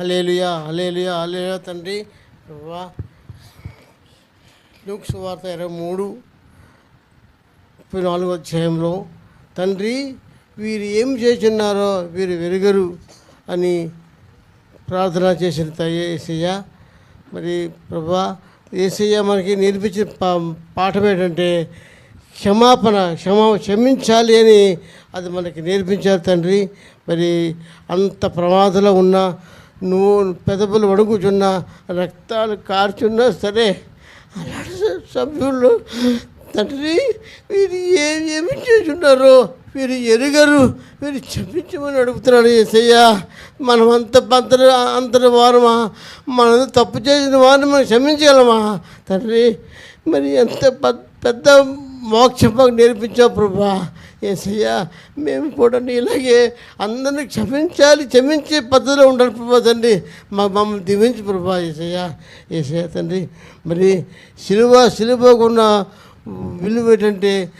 Hallelujah hallelujah hallelujah తండ్రి. ప్రభా Luke సువార్త ఇరవై మూడు ముప్పై నాలుగో అధ్యాయంలో తండ్రి వీరు ఏం చేస్తున్నారో వీరు వెరుగరు అని ప్రార్థన చేసిన తయ్య ఏసయ్య. మరి ప్రభా ఏసయ్య మనకి నేర్పించిన పా పాఠం ఏంటంటే క్షమాపణ క్షమా క్షమించాలి అని అది మనకి నేర్పించారు తండ్రి. మరి అంత ప్రమాదంలో ఉన్న నువ్వు పెదవులు వణుకుచున్నా రక్తాలు కార్చున్నా సరే అలాంటి సభ్యులు తండ్రి వీరు ఏం ఏమి చేస్తున్నారో వీరు ఎరుగరు వీరు చెప్పించమని అడుగుతున్నాడు ఏసయ్యా. మనమంత అంత అంతటి వారమా? మనం తప్పు చేసిన వారిని మనం క్షమించగలమా? తండ్రి మరి ఎంత పెద్ద- పెద్ద మోక్షం మాకు నేర్పించావు ప్రభా. ఏసయ్యా మేము కూడా నీలాగే అందరినీ క్షమించాలి క్షమించే పద్ధతిలో ఉండాలి ప్రభా తండ్రి. మా మమ్మల్ని దీవించి ప్రభా ఏసయ్య. ఏసయ్య తండ్రి మరి సిలువ సిలువకున్న విలువ ఏంటంటే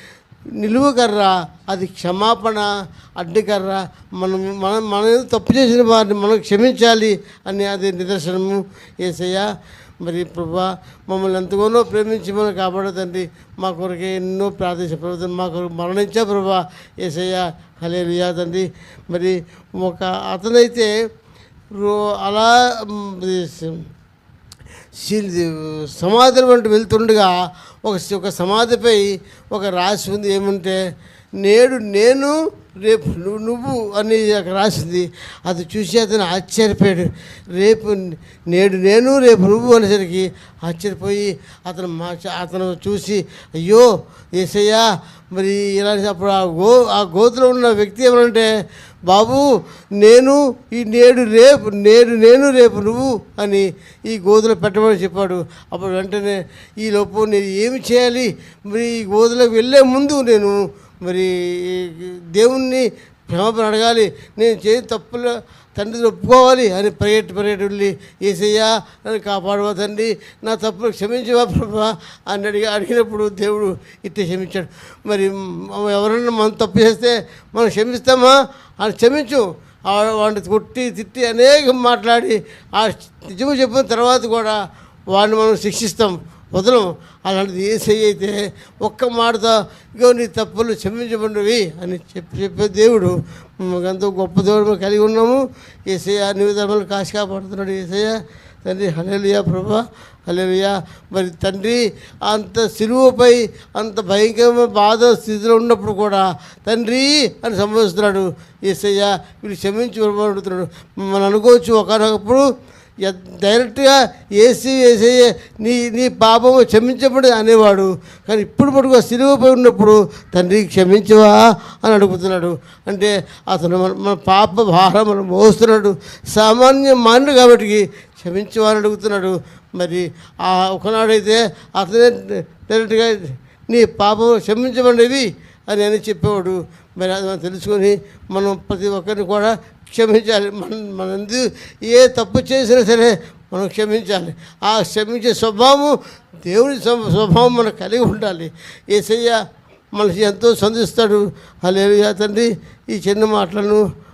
నిలువకర్ర అది క్షమాపణ అడ్డుకర్ర మనం మనం మనం తప్పు చేసిన వారిని మనం క్షమించాలి అని అది నిదర్శనము. ఏసయ్య మరి ప్రభా మమ్మల్ని ఎంతగానో ప్రేమించి మనం కాపాడదండి మా కొరకు ఎన్నో ప్రార్థించే ప్రభుత్వం మా కొరకు మరణించా ప్రభా. ఏసయ్య హలే తండ్రి. మరి ఒక అతనైతే అలా సమాధుల శిల్- వంటి వెళ్తుండగా ఒక ఒక సమాధిపై ఒక రాసి ఉంది ఏమంటే నేడు నేను రేపు నువ్వు నువ్వు అని అక్కడ రాసింది. అది చూసి అతను ఆశ్చర్యపోయాడు. రేపు నేడు నేను రేపు నువ్వు అనేసరికి ఆశ్చర్యపోయి అతను మా అతను చూసి అయ్యో ఏసయ్యా మరి ఇలాంటి అప్పుడు ఆ గో ఆ గోతులో ఉన్న వ్యక్తి ఏమనంటే బాబు నేను ఈ నేడు రేపు నేడు నేను రేపు నువ్వు అని ఈ గోధులో పెట్టమని చెప్పాడు. అప్పుడు వెంటనే ఈ లోపు నేను ఏమి చేయాలి? మరి ఈ గోధులకు వెళ్ళే ముందు నేను మరి దేవుణ్ణి క్షమాపణ అడగాలి. నేను చేసిన తప్పులు తండ్రిని ఒప్పుకోవాలి అని పరిగెట్టి పరిగెట్టి వెళ్ళి ఏసయ్యా నన్ను కాపాడవా తండ్రి నా తప్పులు క్షమించవా ప్రభా? అని అడిగి అడిగినప్పుడు దేవుడు ఇట్టే క్షమించాడు. మరి ఎవరన్నా మనం తప్పు చేస్తే మనం క్షమిస్తామా? అని క్షమించు. వాడిని కొట్టి తిట్టి అనేక మాట్లాడి ఆ నిజము చెప్పిన తర్వాత కూడా వాడిని మనం శిక్షిస్తాం. వదలం. అలాంటిది ఏసై అయితే ఒక్క మాటతో ఇగో నీ తప్పులు క్షమించబడినవి అని చెప్పి చెప్పే దేవుడు ఎంతో గొప్ప దేవుడు మేము కలిగి ఉన్నాము. ఏసయ్య అన్ని ధర్మలు కాసి కాపాడుతున్నాడు ఏసయ్య తండ్రి హలేలుయా ప్రభా హలేలుయా మరి తండ్రి అంత సిలువపై అంత భయంకరమైన బాధ స్థితిలో ఉన్నప్పుడు కూడా తండ్రి అని సంబోధిస్తున్నాడు. ఏసయ్య వీళ్ళు క్షమించి అడుగుతున్నాడు మనం అనుకోవచ్చు ఒకనొకప్పుడు డైరెక్ట్గా ఏసీ వేసే నీ నీ పాపము క్షమించబడి అనేవాడు. కానీ ఇప్పుడు మటుకు సిలువపై ఉన్నప్పుడు తండ్రి క్షమించవా అని అడుగుతున్నాడు. అంటే అతను మన మన పాప భారం మనం మోస్తున్నాడు. సామాన్య మానుడు కాబట్టి క్షమించవా అని అడుగుతున్నాడు. మరి ఆ ఒకనాడైతే అతనే డైరెక్ట్గా నీ పాపం క్షమించబడినవి అని అని చెప్పేవాడు. మరి అది మనం తెలుసుకొని మనం ప్రతి ఒక్కరిని కూడా క్షమించాలి. మన మనందు ఏ తప్పు చేసినా సరే మనం క్షమించాలి. ఆ క్షమించే స్వభావం దేవుని స్వభావం మనకు కలిగి ఉండాలి. ఏసయ్య మనకి ఎంతో సంధిస్తాడు అలా తండ్రి. ఈ చిన్న మాటలను